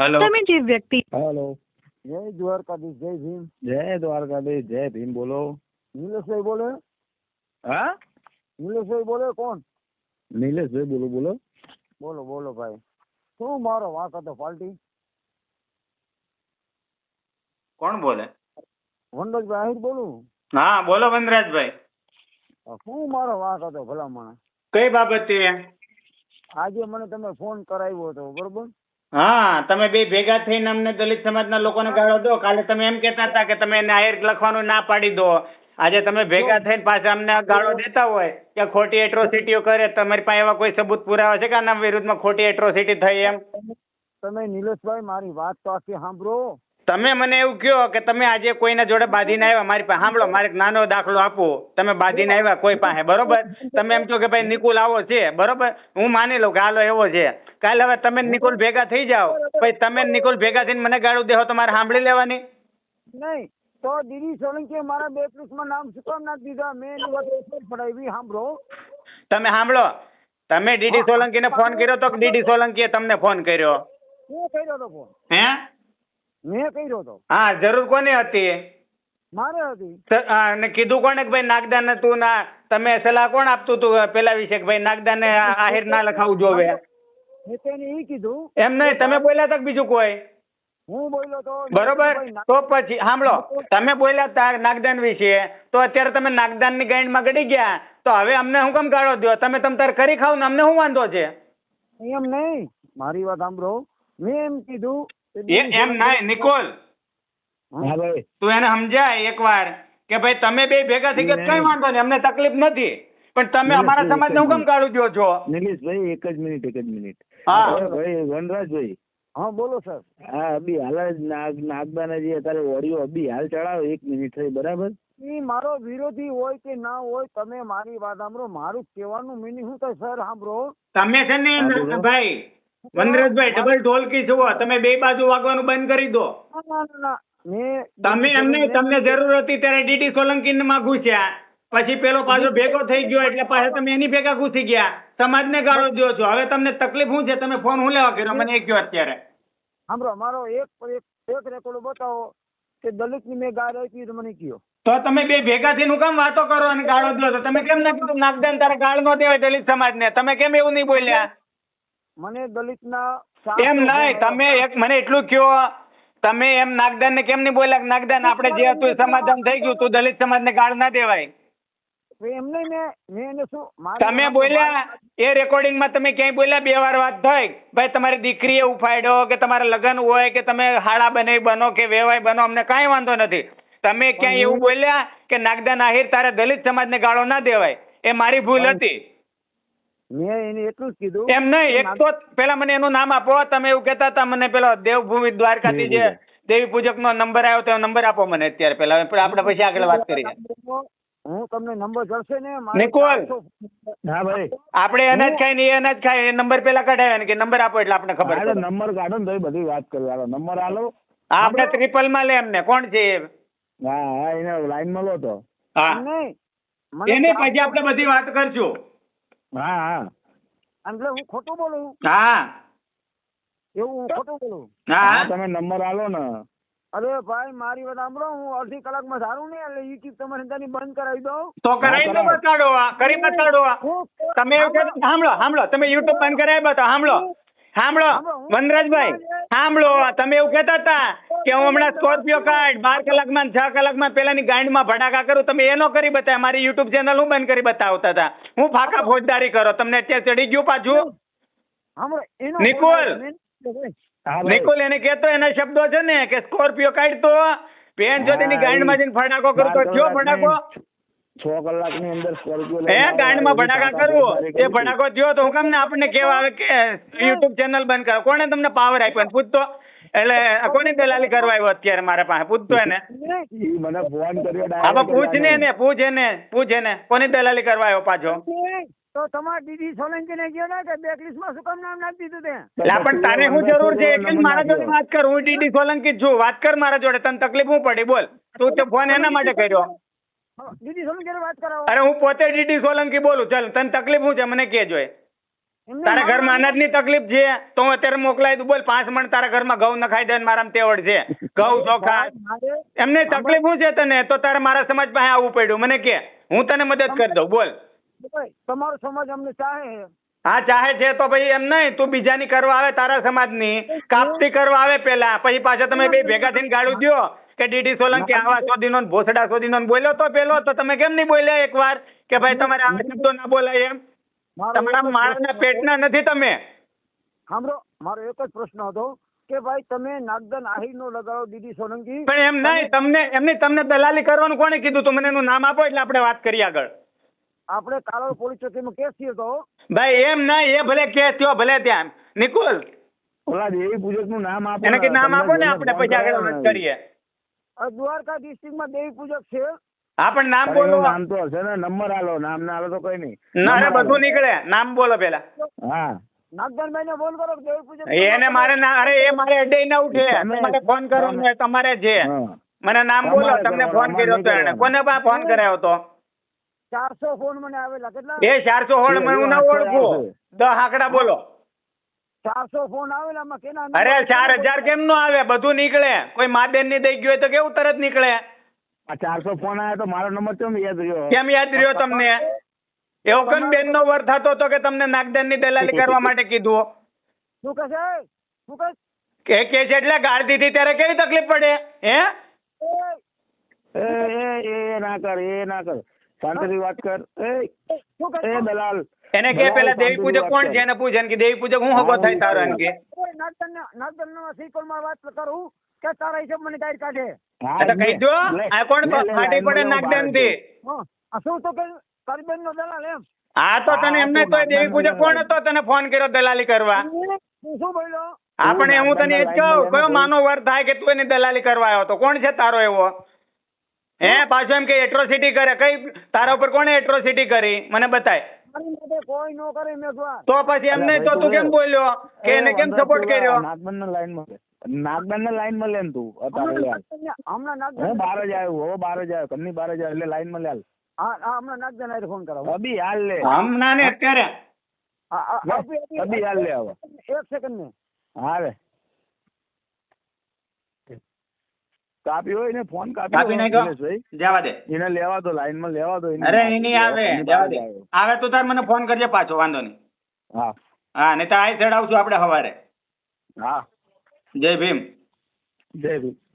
Hello તમે જે વ્યક્તિ હેલો જય દ્વારકાધીશ જય ભીમ. જય દ્વારકાધીશ જય ભીમ બોલો. નિલેશભાઈ બોલે? હા? નિલેશભાઈ બોલે કોણ? નિલેશભાઈ બોલો બોલો. બોલો બોલો ભાઈ. શું મારો વાંક હતો પાલટી કોણ બોલે? વનરાજભાઈ આહિર બોલું? હા બોલો વનરાજભાઈ. શું મારો વાંક હતો ભલામણ? કઈ બાબતે? આજે મને તમે ફોન કરાવ્યો હતો બરોબર? હા તમે બે ભેગા થઈને અમને દલિત સમાજના લોકોને ગાળો દો. કાલે તમે એમ કહેતા હતા કે તમે એને આયર લખવાનું ના પાડી દો. આજે તમે ભેગા થઈને પાછા અમને ગાળો દેતા હોય કે ખોટી એટ્રોસિટીઓ કરે તમારી પાસે એવા કોઈ સબૂત પુરાવા છે કે આના વિરુદ્ધમાં ખોટી એટ્રોસિટી થઈ એમ? તમે નિલેશભાઈ મારી વાત તો આખી સાંભળો. તમે મને એવું કહો કે તમે આજે કોઈના જોડે બાંધીને આવ્યા? મારી પાસે સાંભળો મારે એક નાનો દાખલો આપો તમે બાંધીને આવ્યા કોઈ પાસે બરોબર? તમે એમ કહો કે ભાઈ નિકુલ આવો છે બરોબર? હું માની લઉં કે હાલો એવો છે. કાલે હવે તમે નિકુલ ભેગા થઈ જાઓ. પછી તમે નિકુલ ભેગા થઈને મને ગાળું દેહો તો મારે સાંભળી લેવાની? નહીં તો દીદી સોલંકી મારા બે માં નામ શું કામ ના દીધા. મેં એની વાત પડાવી સાંભળો. તમે સાંભળો. તમે ડીડી સોલંકીને ફોન કર્યો તો ડીડી સોલંકીએ તમને ફોન કર્યો? હું કર્યો તો ફોન હે? મેં કર્યો હતો હા જરૂર કોની હતી? મારે હતી. અને કીધું કોને કે ભાઈ નાગદાન તું ના તમે સલાહ કોણ આપતું તું પેલા વિશે કે ભાઈ નાગદાન આહિર ના લખાવું જોવે? મેં તેને એ કીધું. એમ નહીં તમે બોલ્યા તક બીજું કોઈ? હું બોલ્યો તો બરોબર? તો પછી સાંભળો તમે બોલ્યા તા નાગદાન વિશે તો અત્યારે તમે નાગદાનની ગાઈડમાં ગડી ગયા તો હવે અમને હું કેમ ગાળો દો તમે તમ તાર કરી ખાવ ને અમને શું વાંધો છે? એમ નહીં. મારી વાત સાંભળો. મેં એમ કીધું એમ ના નિકોલ. હા તું એને સમજાય એકવાર કે ભાઈ તમે બે ભેગા થઈ ગયા કઈ વાંધો નહીં અમને તકલીફ નથી. પણ તમે અમારા સમાજને હું કેમ કાઢું જો છો? નિલેશભાઈ એક જ મિનિટ એક જ મિનિટ. હા. ભાઈ વનરાજભાઈ. હા બોલો સર. હા અભી હાલ જ નાગ નાગબાના જે અત્યારે ઓડિયો અભી હાલ ચડાવો એક મિનિટ થઈ બરાબર? એ મારો વિરોધી હોય કે ના હોય તમે મારી વાત સાંભળો. મારું કહેવાનું મિનિંગ શું થાય સર? સાંભળો. તમે છે ને ભાઈ વનરાજભાઈ ડબલ ઢોલકી જુઓ. તમે બે બાજુ વાગવાનું બંધ કરી દો. ના ના ના, ના મેં તમે એમને તમને જરૂર હતી ત્યારે ડીડી સોલંકી માં ઘૂસ્યા. પછી પેલો પાછો ભેગો થઈ ગયો એટલે પાછા તમે એની ભેગા ઘૂસી ગયા. સમાજને ગાળો દો છો. હવે તમને તકલીફ શું છે? તમે ફોન હું લેવા કર્યો? મને એ કહો અત્યારે. સાંભળો મારો એક એક એક રેકોર્ડ બતાવો કે દલિતની મેં ગાળો રાખી મને કયો. તો તમે બે ભેગા થઈને હું કેમ વાતો કરો અને ગાળો દો છો? તમે કેમ ના કીધું? નાગદાન તારે ગાળ નો દેવાય દલિત સમાજને. તમે કેમ એવું નહીં બોલ્યા? મને દલિતના એમ નહીં તમે એક મને એટલું કયો તમે એમ નાગદાન ને કેમ નહીં બોલ્યા? નાગદાન આપણે જે હતું એ સમાધાન થઈ ગયું તું દલિત સમાજને ગાળ ના દેવાય. એમ મેં મેં એને શું તમે બોલ્યા એ રેકોર્ડિંગમાં તમે ક્યાંય બોલ્યા? બે વાર વાત થઈ. ભાઈ તમારી દીકરીએ ઉફાડ્યો કે તમારા લગ્ન હોય કે તમે હાડા બને બનો કે વેવાય બનો અમને કાંઈ વાંધો નથી. તમે ક્યાંય એવું બોલ્યા કે નાગદાન આહિર તારે દલિત સમાજને ગાળો ના દેવાય? એ મારી ભૂલ હતી. મેં એને એટલું જ કીધું એમ નહીં એક તો પેલા મને એનું નામ આપો તમે એવું કહેતા હતા મને પેલો દેવભૂમિ દ્વારકાથી જે દેવી પૂજક નો નંબર આવ્યો તો નંબર આપો મને અત્યારે પેલા. આપણે પછી આગળ વાત કરીએ. હું તમને નંબર જડશે ને નિકોલ. હા ભાઈ. આપણે અનાજ ખાય ને એ અનાજ ખાય એ નંબર પેલા કઢાવ્યા ને કે નંબર આપો એટલે આપણે ખબર પડે. નંબર કાઢો ને તો બધી વાત કરી. આલો નંબર આલો. આપણે ટ્રિપલમાં લે એમને. કોણ છે એ? હા હા એને લાઈનમાં લો તો. હા. નહીં એને પછી આપણે બધી વાત કરશું. હા. હા એટલે હું ખોટું બોલું? હા. એવું હું ખોટું બોલું? હા. તમે નંબર આલો ને. અરે ભાઈ મારી વાત સાંભળો હું અડધી કલાકમાં સારું નહીં એટલે યુટ્યુબ તમારે ત્યાંની બંધ કરાવી દો તો કરાવી દો બતાડો આ કરી બતાડો આ. તમે એવું કહેતા સાંભળો. સાંભળો તમે યુટ્યુબ બંધ કરાવી બતાવો સાંભળો. સાંભળો વનરાજભાઈ સાંભળો તમે એવું કહેતા હતા. કે હું હમણાં સ્કોર્પિયો કાર્ડ બાર કલાકમાં છ કલાકમાં પેલાની ગાંડમાં ભડાકા કરું. તમે એનો કરી બતાવ્યા મારી યુટ્યુબ ચેનલ હું બંધ કરી બતાવતા હતા. હું ફાકા ફોજદારી કરો. તમને અત્યારે ચડી ગયું પાછું? નિકોલ. નિકુલ એને કહેતો એના શબ્દો છે ને કે સ્કોર્પિયો કાઢતો પેન જો તેની ગાંડમાં જઈને ફટાકો કરું તો બાર કયો ફટાકો છ કલાકની અંદર સ્કોર્પિયો એ ગાંડમાં ભડાકા કરવો? એ ભડાકો થયો તો હું કેમ ને આપણને કેવા આવે કે યુટ્યુબ ચેનલ બંધ કરો. કોણે તમને પાવર આપ્યો? પૂછતો એટલે કોની દલાલી કરવા આવ્યો અત્યારે મારા પાસે? પૂછતો એને. મને ફોન કર્યો હા પૂછ ને એને પૂછ એને પૂછ એને. કોની દલાલી કરવા આવ્યો પાછો? તો તમારે દીદી સોલંકી ને કહો ને કે બેકમાં શું કામ નામ નાખી દીધું તે? પણ તારે શું જરૂર છે? એક મારા જોડે વાત કર. હું દીદી સોલંકી છું. વાત કર મારા જોડે. તને તકલીફ હું પડી? બોલ. તું તે ફોન એના માટે કર્યો. દીદી સોલંકી વાત કરાવો. અરે હું પોતે દીદી સોલંકી બોલું. ચાલ તને તકલીફ શું છે? મને કહેજો એ. તારા મારા- અનાજની તકલીફ છે તો હું અત્યારે મોકલાઈ દઉં. બોલ પાંચ મણ તારા ઘરમાં ઘઉં નખાઈ દે મારા તેવડ છે. ઘઉં ચોખા એમને તકલીફ શું છે તને? તો તારે મારા સમાજ પાસે આવવું પડ્યું. મને કે હું તને મદદ કરી દઉં. બોલ. તમારો સમાજ અમને ચાહે હા ચાહે છે તો ભાઈ એમ નહીં તું બીજાની કરવા આવે તારા સમાજની. કાપતી કરવા આવે પેલા. પછી પાછા તમે બે ભેગા થઈને ગાળું દો કે ડીડી સોલંકી આવા સોદીનો ને ભોસડા સોદીનો ને બોલ્યો તો પેલો તો તમે કેમ નહીં બોલ્યા એકવાર? કે ભાઈ તમારે આ શબ્દો ના બોલાય એમ? તમારા માણસના પેટના નથી તમે? સાંભળો મારો એક જ પ્રશ્ન હતો કે ભાઈ તમે નાગદન આહિર નો લગાડો દીદી સોલંકી. પણ એમ નહીં તમને એમની તમને દલાલી કરવાનું કોણે કીધું? તું મને એનું નામ આપો એટલે આપણે વાત કરીએ આગળ. આપણે કાલોલ પોલીસ ચોકીમાં કેસ થયો તો? ભાઈ એમ નહીં એ ભલે કે થયો ભલે ત્યાં. નિકુલ! ઓલા દેવી પૂજકનું નામ આપો એને કે નામ આપો ને આપણે પછી આગળ વાત કરીએ. દ્વારકા ડિસ્ટ્રિક્ટમાં દેવી પૂજક છે. હા પણ નામ બોલો. નામ તો હશે ને નંબર આલો નામ ના આલો તો કઈ નહીં. ના અરે બધું નીકળે. નામ બોલો પેલા. હા. એને મારે ના અરે એ મારે અડે ના ઉઠે. મને ફોન કરો તમારે જે. મને નામ બોલો તમને ફોન કર્યો હતો એને. કોને પાસે ફોન કરાયો તો? ચારસો ફોન મને આવેલા કેટલા? એ ચારસો ફોન મને હું ના ઓળખું. દસ આંકડા બોલો. ચારસો ફોન આવેલા કેના અરે ચાર હજાર કેમ નો આવે? બધું નીકળે. કોઈ માદેનની દઈ ગયું હોય તો કેવું તરત નીકળે? આ ચારસો ફોન આવ્યો તો મારો નંબર કેમ યાદ રહ્યો? કેમ યાદ રહ્યો તમને? એવો કન બેન નો વર થતો હતો કે તમને નાગદાનની દલાલી કરવા માટે કીધું? શું કહે છે? શું કહે? કે કે છે એટલે ગાળ દીધી ત્યારે કેવી તકલીફ પડે? હે? એ, એ એ ના કર એ ના કર. શાંતિથી વાત કર. એ શું કહે એ દલાલ. એને કે પેલા દેવી પૂજક કોણ છે એને પૂછે કે દેવી પૂજક હું હગો થાય તારો એમ કે. નાગદાન નાગદાન નો શ્રીકોલમાં વાત કરું. કે તારા હિસાબ મને ગાઈડ કાઢે? કહી દો આ કોણ ફાટી પડે નાગદાનથી? શું તો કરબેન નો દલાલ એમ? હા તો તને એમને તો તો દેવી પૂજક કોણ હતો તને ફોન કર્યો દલાલી કરવા? શું બોલ્યો? હા હું તને એ જ કહું કયો માનો વર્ત થાય કે તું એની દલાલી કરવા આવ્યો તો કોણ છે તારો એવો? હે પાછો એમ કે એટ્રોસિટી કરે. કઈ તારા ઉપર કોણે એટ્રોસિટી કરી? મને બતાય. કોઈ નો કરે તો પછી એમ નહીં તો તું કેમ બોલ્યો? કે એને કેમ સપોર્ટ કર્યો? નાગબન લાઈનમાં નાગબન ને લાઈનમાં લે તું અત્યારે હમણાં નાગદાન હું બાર જ આવ્યો હવે બાર જ આવ્યો. ઘરની બાર જ આવ્યો એટલે લાઈનમાં લે હાલ. હા હા હમણાં નાગદાન આઈને ફોન કરાવો. અભી હાલ લે. હમણાં ને અત્યારે. અભી હાલ લે હવે. એક સેકન્ડ ને હા રે કાપી હોય ને ફોન કાપી નાખ્યો. જવા દે. એને લેવા દો લાઈનમાં લેવા દો અરે એની આવે જવા દે. આવે તો તાર મને ફોન કરજે પાછો વાંધો નહીં. હા. હા નહીં તો આ ચડાવશું આપણે સવારે. હા. જય ભીમ. જય ભીમ.